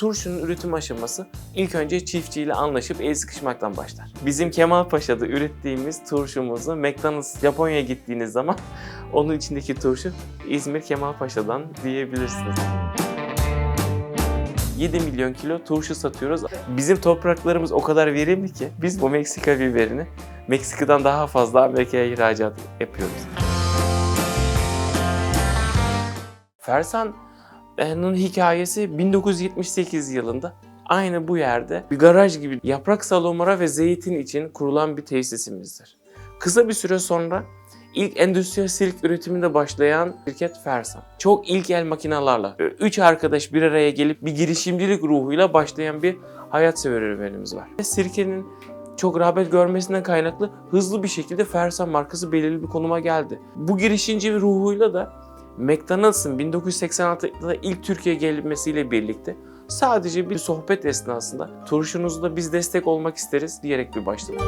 Turşunun üretim aşaması ilk önce çiftçiyle anlaşıp el sıkışmaktan başlar. Bizim Kemalpaşa'da ürettiğimiz turşumuzu McDonald's Japonya'ya gittiğiniz zaman onun içindeki turşu İzmir Kemalpaşa'dan diyebilirsiniz. 7 milyon kilo turşu satıyoruz. Bizim topraklarımız o kadar verimli ki biz bu Meksika biberini Meksika'dan daha fazla Amerika'ya ihracat yapıyoruz. Fersan'ın hikayesi 1978 yılında aynı bu yerde bir garaj gibi yaprak salomora ve zeytin için kurulan bir tesisimizdir. Kısa bir süre sonra ilk endüstriyel sirk üretiminde başlayan şirket Fersan. Çok ilk el makinalarla, üç arkadaş bir araya gelip bir girişimcilik ruhuyla başlayan bir hayat serüvenimiz var. Sirkenin çok rağbet görmesinden kaynaklı hızlı bir şekilde Fersan markası belirli bir konuma geldi. Bu girişimci ruhuyla da McDonald's'ın 1986'da ilk Türkiye'ye gelmesiyle birlikte sadece bir sohbet esnasında turşunuzda biz destek olmak isteriz diyerek bir başladı.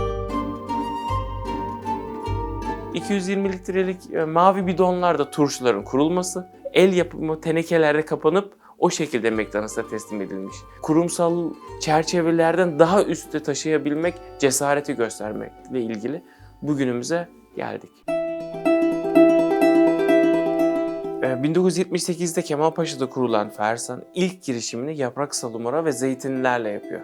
220 litrelik e, mavi bidonlarda turşuların kurulması, el yapımı tenekelerde kapanıp o şekilde McDonald's'a teslim edilmiş. Kurumsal çerçevelerden daha üstte taşıyabilmek, cesareti göstermekle ilgili bugünümüze geldik. 1978'de Kemalpaşa'da kurulan Fersan ilk girişimini yaprak salumara ve zeytinlerle yapıyor.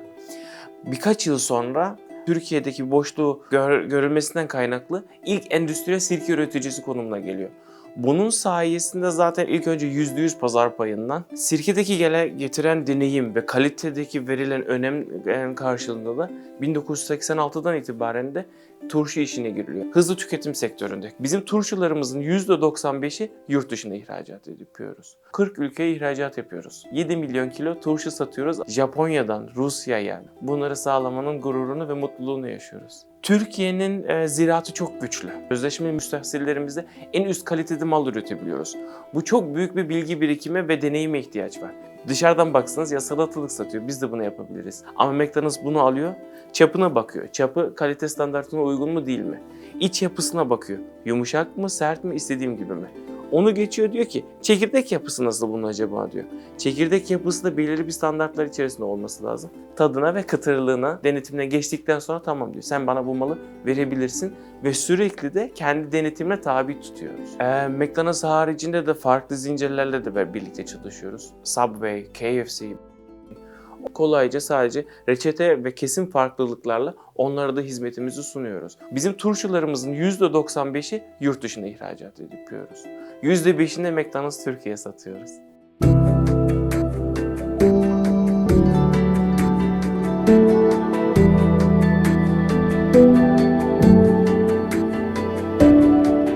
Birkaç yıl sonra Türkiye'deki boşluğu gör- görülmesinden kaynaklı ilk endüstriyel sirke üreticisi konumuna geliyor. Bunun sayesinde zaten ilk önce %100 pazar payından sirkedeki gele getiren deneyim ve kalitedeki verilen önem e, karşılığında da 1986'dan itibaren de turşu işine giriliyor. Hızlı tüketim sektöründe. Bizim turşularımızın %95'i yurt dışına ihracat yapıyoruz. 40 ülkeye ihracat yapıyoruz. 7 milyon kilo turşu satıyoruz Japonya'dan Rusya'ya. Bunları sağlamanın gururunu ve mutluluğunu yaşıyoruz. Türkiye'nin e, ziraatı çok güçlü. Sözleşmeli müstahsillerimizde en üst kalitede mal üretebiliyoruz. Bu çok büyük bir bilgi birikimi ve deneyime ihtiyaç var. Dışarıdan baksanız ya salatalık satıyor. Biz de bunu yapabiliriz. Ama McDonald's bunu alıyor, çapına bakıyor. Çapı kalite standartına uygun mu değil mi? İç yapısına bakıyor. Yumuşak mı, sert mi, istediğim gibi mi? Onu geçiyor diyor ki çekirdek yapısı nasıl bunun acaba diyor. Çekirdek yapısı da belirli bir standartlar içerisinde olması lazım. Tadına ve kıtırlığına denetimine geçtikten sonra tamam diyor. Sen bana bu malı verebilirsin ve sürekli de kendi denetimine tabi tutuyoruz. Ee, McDonald's haricinde de farklı zincirlerle de birlikte çalışıyoruz. Subway, KFC, kolayca sadece reçete ve kesim farklılıklarla onlara da hizmetimizi sunuyoruz. Bizim turşularımızın %95'i yurt dışına ihracat yapıyoruz. %5'ini de McDonald's Türkiye'ye satıyoruz.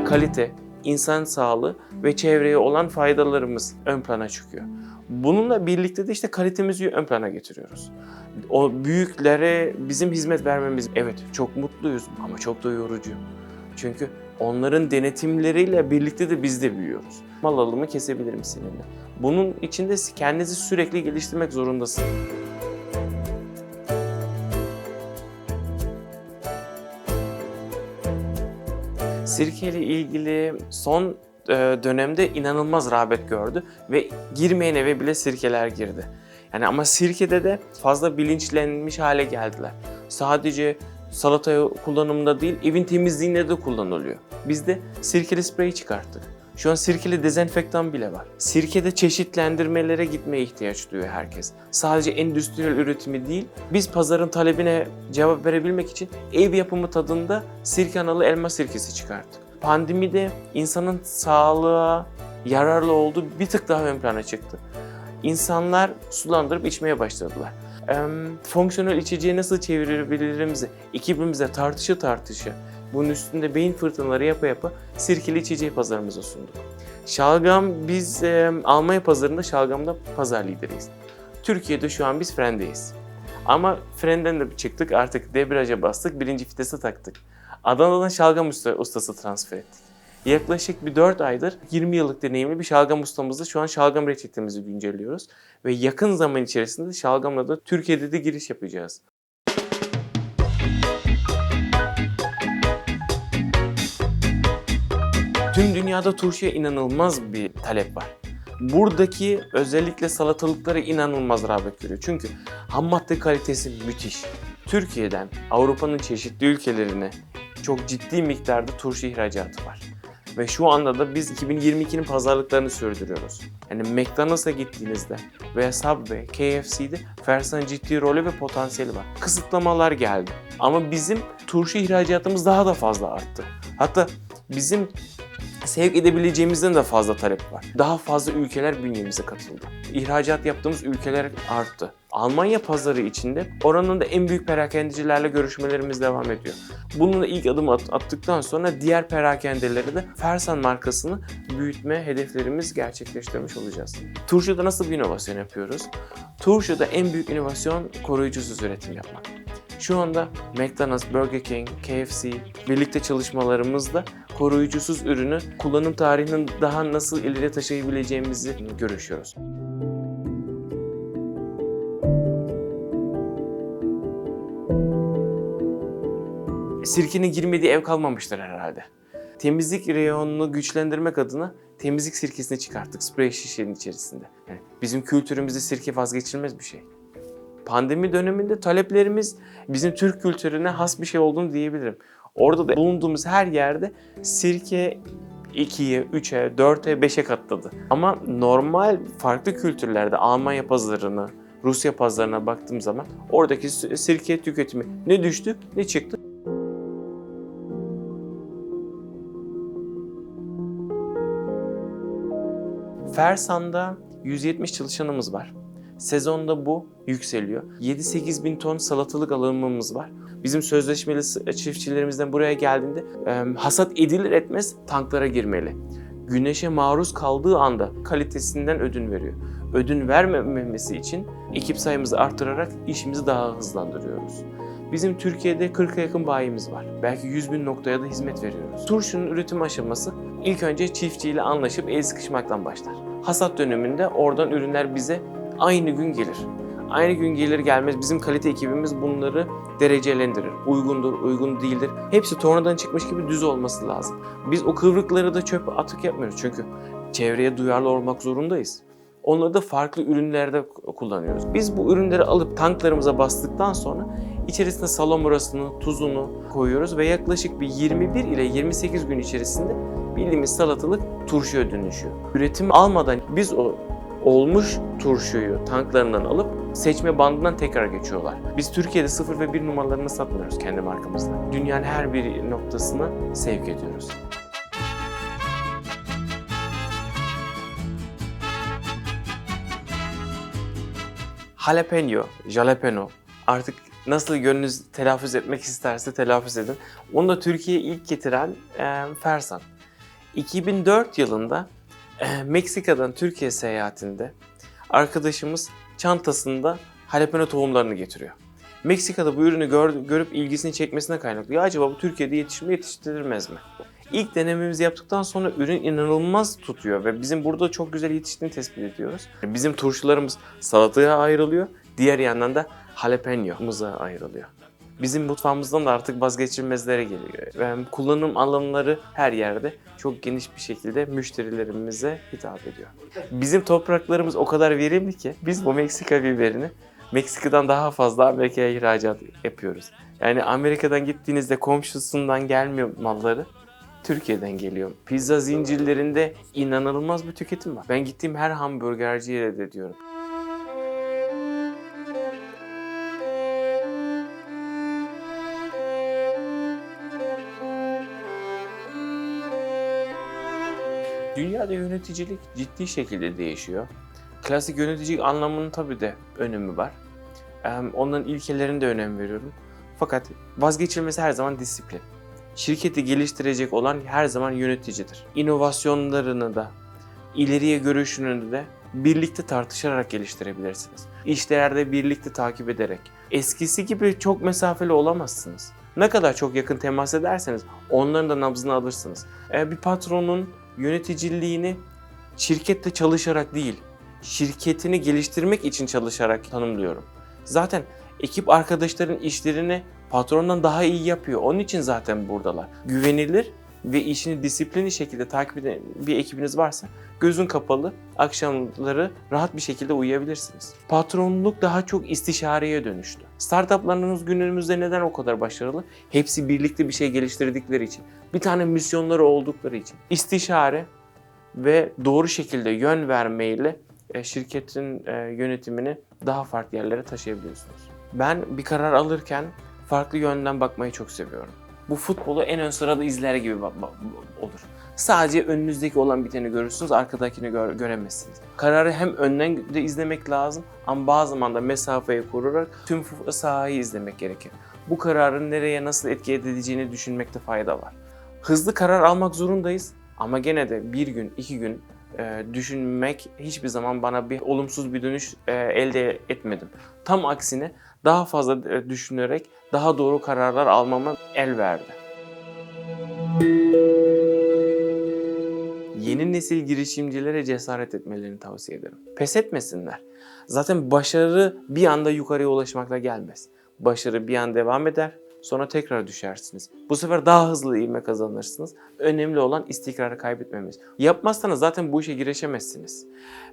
Kalite, insan sağlığı ve çevreye olan faydalarımız ön plana çıkıyor. Bununla birlikte de işte kalitemizi ön plana getiriyoruz. O büyüklere bizim hizmet vermemiz evet çok mutluyuz ama çok da yorucu. Çünkü onların denetimleriyle birlikte de biz de büyüyoruz. Mal alımı kesebilirim seninle. Bunun için de kendinizi sürekli geliştirmek zorundasın. Sirke ile ilgili son dönemde inanılmaz rağbet gördü ve girmeyen eve bile sirkeler girdi. Yani ama sirkede de fazla bilinçlenmiş hale geldiler. Sadece salata kullanımında değil, evin temizliğinde de kullanılıyor. Biz de sirkeli sprey çıkarttık. Şu an sirkeli dezenfektan bile var. Sirkede çeşitlendirmelere gitmeye ihtiyaç duyuyor herkes. Sadece endüstriyel üretimi değil, biz pazarın talebine cevap verebilmek için ev yapımı tadında sirke analı elma sirkesi çıkarttık. Pandemide insanın sağlığa yararlı olduğu bir tık daha ön plana çıktı. İnsanlar sulandırıp içmeye başladılar. Eee, fonksiyonel içeceği nasıl çevirebilirimizi ekibimize tartışı tartışı bunun üstünde beyin fırtınaları yapa yapa sirkeli içeceği pazarımıza sunduk. Şalgam biz eee, Almanya pazarında şalgamda pazar lideriyiz. Türkiye'de şu an biz frendeyiz. Ama frenden de çıktık artık debriyaja bastık birinci vitese taktık. Adana'dan şalgam usta, ustası transfer ettik. Yaklaşık bir 4 aydır 20 yıllık deneyimli bir şalgam ustamızla şu an şalgam reçetemizi güncelliyoruz. Ve yakın zaman içerisinde şalgamla da Türkiye'de de giriş yapacağız. Tüm dünyada turşuya inanılmaz bir talep var. buradaki özellikle salatalıklara inanılmaz rağbet görüyor. Çünkü ham madde kalitesi müthiş. Türkiye'den Avrupa'nın çeşitli ülkelerine çok ciddi miktarda turşu ihracatı var. Ve şu anda da biz 2022'nin pazarlıklarını sürdürüyoruz. Yani McDonald's'a gittiğinizde veya Subway, KFC'de Fersan ciddi rolü ve potansiyeli var. Kısıtlamalar geldi. Ama bizim turşu ihracatımız daha da fazla arttı. Hatta bizim sevk edebileceğimizden de fazla talep var. Daha fazla ülkeler bünyemize katıldı. İhracat yaptığımız ülkeler arttı. Almanya pazarı içinde oranın da en büyük perakendecilerle görüşmelerimiz devam ediyor. Bunun da ilk adım at- attıktan sonra diğer perakendeleri de Fersan markasını büyütme hedeflerimiz gerçekleştirmiş olacağız. Turşuda nasıl bir inovasyon yapıyoruz? Turşuda en büyük inovasyon koruyucusuz üretim yapmak. Şu anda McDonald's, Burger King, KFC birlikte çalışmalarımızda koruyucusuz ürünü kullanım tarihinin daha nasıl ileri taşıyabileceğimizi görüşüyoruz. Sirkenin girmediği ev kalmamıştır herhalde. Temizlik reyonunu güçlendirmek adına temizlik sirkesini çıkarttık sprey şişenin içerisinde. Yani bizim kültürümüzde sirke vazgeçilmez bir şey pandemi döneminde taleplerimiz bizim Türk kültürüne has bir şey olduğunu diyebilirim. Orada da bulunduğumuz her yerde sirke 2'ye, 3'e, 4'e, 5'e katladı. Ama normal farklı kültürlerde Almanya pazarına, Rusya pazarına baktığım zaman oradaki sirke tüketimi ne düştü ne çıktı. Fersan'da 170 çalışanımız var. Sezonda bu yükseliyor. 7-8 bin ton salatalık alımımız var. Bizim sözleşmeli çiftçilerimizden buraya geldiğinde hasat edilir etmez tanklara girmeli. Güneşe maruz kaldığı anda kalitesinden ödün veriyor. Ödün vermemesi için ekip sayımızı artırarak işimizi daha hızlandırıyoruz. Bizim Türkiye'de 40'a yakın bayimiz var. Belki 100 bin noktaya da hizmet veriyoruz. Turşunun üretim aşaması ilk önce çiftçiyle anlaşıp el sıkışmaktan başlar. Hasat döneminde oradan ürünler bize aynı gün gelir. Aynı gün gelir gelmez bizim kalite ekibimiz bunları derecelendirir. Uygundur, uygun değildir. Hepsi tornadan çıkmış gibi düz olması lazım. Biz o kıvrıkları da çöpe atık yapmıyoruz çünkü çevreye duyarlı olmak zorundayız. Onları da farklı ürünlerde kullanıyoruz. Biz bu ürünleri alıp tanklarımıza bastıktan sonra içerisine salamurasını, tuzunu koyuyoruz ve yaklaşık bir 21 ile 28 gün içerisinde bildiğimiz salatalık turşuya dönüşüyor. Üretim almadan biz o olmuş turşuyu tanklarından alıp seçme bandından tekrar geçiyorlar. Biz Türkiye'de 0 ve 1 numaralarını satmıyoruz kendi markamızda. Dünyanın her bir noktasına sevk ediyoruz. Jalapeno, jalapeno. Artık nasıl gönlünüz telaffuz etmek isterse telaffuz edin. Onu da Türkiye'ye ilk getiren e, Fersan. 2004 yılında Meksika'dan Türkiye seyahatinde arkadaşımız çantasında jalapeno tohumlarını getiriyor. Meksika'da bu ürünü gör- görüp ilgisini çekmesine kaynaklı. Ya acaba bu Türkiye'de yetişir mi yetiştirilmez mi? İlk denememizi yaptıktan sonra ürün inanılmaz tutuyor ve bizim burada çok güzel yetiştiğini tespit ediyoruz. Bizim turşularımız salataya ayrılıyor. Diğer yandan da jalapeno'muza ayrılıyor. Bizim mutfağımızdan da artık vazgeçilmezlere geliyor. Ve kullanım alanları her yerde çok geniş bir şekilde müşterilerimize hitap ediyor. Bizim topraklarımız o kadar verimli ki biz bu Meksika biberini Meksika'dan daha fazla Amerika'ya ihracat yapıyoruz. Yani Amerika'dan gittiğinizde komşusundan gelmiyor malları. Türkiye'den geliyor. Pizza zincirlerinde inanılmaz bir tüketim var. Ben gittiğim her hamburgerciye reddediyorum. Dünyada yöneticilik ciddi şekilde değişiyor. Klasik yöneticilik anlamının tabii de önemi var. Em, Onların ilkelerine de önem veriyorum. Fakat vazgeçilmesi her zaman disiplin. Şirketi geliştirecek olan her zaman yöneticidir. İnovasyonlarını da, ileriye görüşünü de birlikte tartışarak geliştirebilirsiniz. İşlerde birlikte takip ederek. Eskisi gibi çok mesafeli olamazsınız. Ne kadar çok yakın temas ederseniz onların da nabzını alırsınız. Bir patronun yöneticiliğini şirkette çalışarak değil, şirketini geliştirmek için çalışarak tanımlıyorum. Zaten ekip arkadaşların işlerini patrondan daha iyi yapıyor. Onun için zaten buradalar. Güvenilir ve işini disiplinli şekilde takip eden bir ekibiniz varsa gözün kapalı akşamları rahat bir şekilde uyuyabilirsiniz. Patronluk daha çok istişareye dönüştü. Startuplarınız günümüzde neden o kadar başarılı? Hepsi birlikte bir şey geliştirdikleri için. Bir tane misyonları oldukları için. İstişare ve doğru şekilde yön vermeyle e, şirketin e, yönetimini daha farklı yerlere taşıyabiliyorsunuz. Ben bir karar alırken farklı yönden bakmayı çok seviyorum. Bu futbolu en ön sırada izler gibi olur. Sadece önünüzdeki olan biteni görürsünüz, arkadakini gör- göremezsiniz. Kararı hem önden de izlemek lazım ama bazı zaman da mesafeyi koruyarak tüm sahayı izlemek gerekir. Bu kararın nereye nasıl etki edileceğini düşünmekte fayda var. Hızlı karar almak zorundayız ama gene de bir gün, iki gün e, düşünmek hiçbir zaman bana bir olumsuz bir dönüş e, elde etmedim. Tam aksine daha fazla e, düşünerek daha doğru kararlar almama el verdi. Yeni nesil girişimcilere cesaret etmelerini tavsiye ederim. Pes etmesinler. Zaten başarı bir anda yukarıya ulaşmakla gelmez. Başarı bir an devam eder, sonra tekrar düşersiniz. Bu sefer daha hızlı ivme kazanırsınız. Önemli olan istikrarı kaybetmemiz. Yapmazsanız zaten bu işe girişemezsiniz.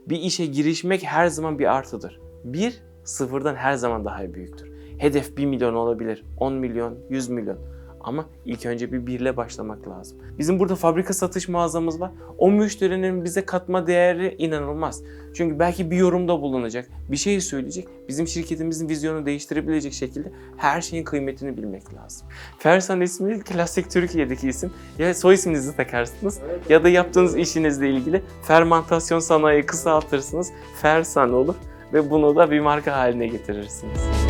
Bir işe girişmek her zaman bir artıdır. Bir, sıfırdan her zaman daha büyüktür. Hedef 1 milyon olabilir, 10 milyon, 100 milyon. Ama ilk önce bir birle başlamak lazım. Bizim burada fabrika satış mağazamız var. O müşterinin bize katma değeri inanılmaz. Çünkü belki bir yorumda bulunacak, bir şey söyleyecek. Bizim şirketimizin vizyonunu değiştirebilecek şekilde her şeyin kıymetini bilmek lazım. Fersan ismi klasik Türkiye'deki isim. Ya soy isminizi takarsınız ya da yaptığınız işinizle ilgili fermantasyon sanayi kısaltırsınız. Fersan olur ve bunu da bir marka haline getirirsiniz.